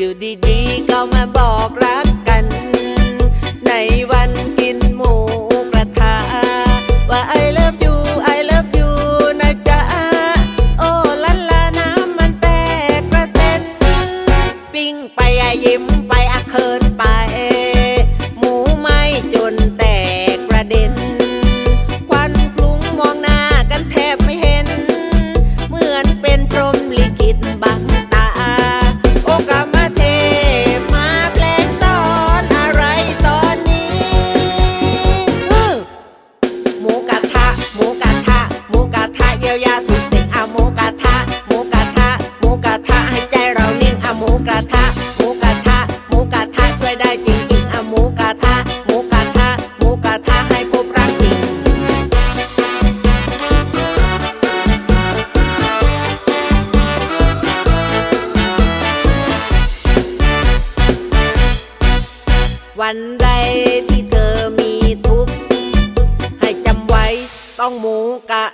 อยู่ดีๆก็มาบอกรักกัน ในวันกินหมูกระทะว่า I love you I love you นะจ๊ะ โอ้ลันลาน้ำมันแตกกระเซ็น ปิ้งไปอะยิ้มไปอะเคิน วันใดที่เธอมีทุกข์ ให้จำไว้ต้องหมูกะ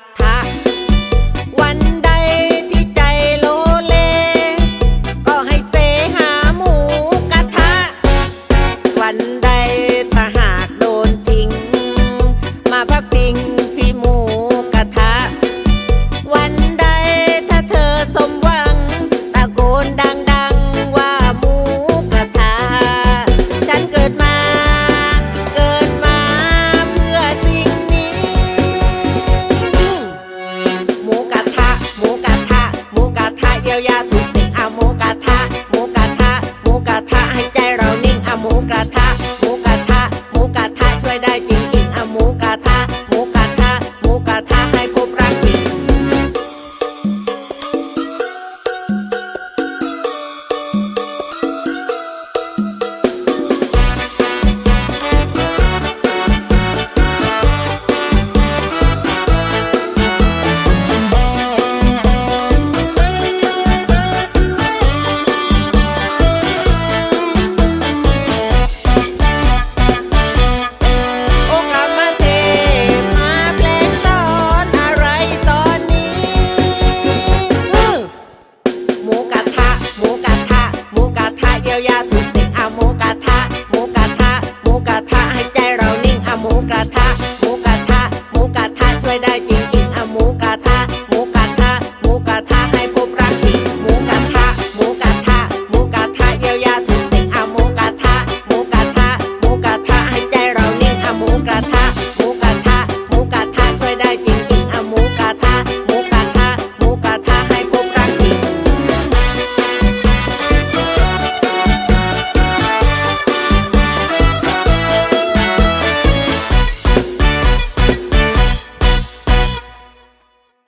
that game.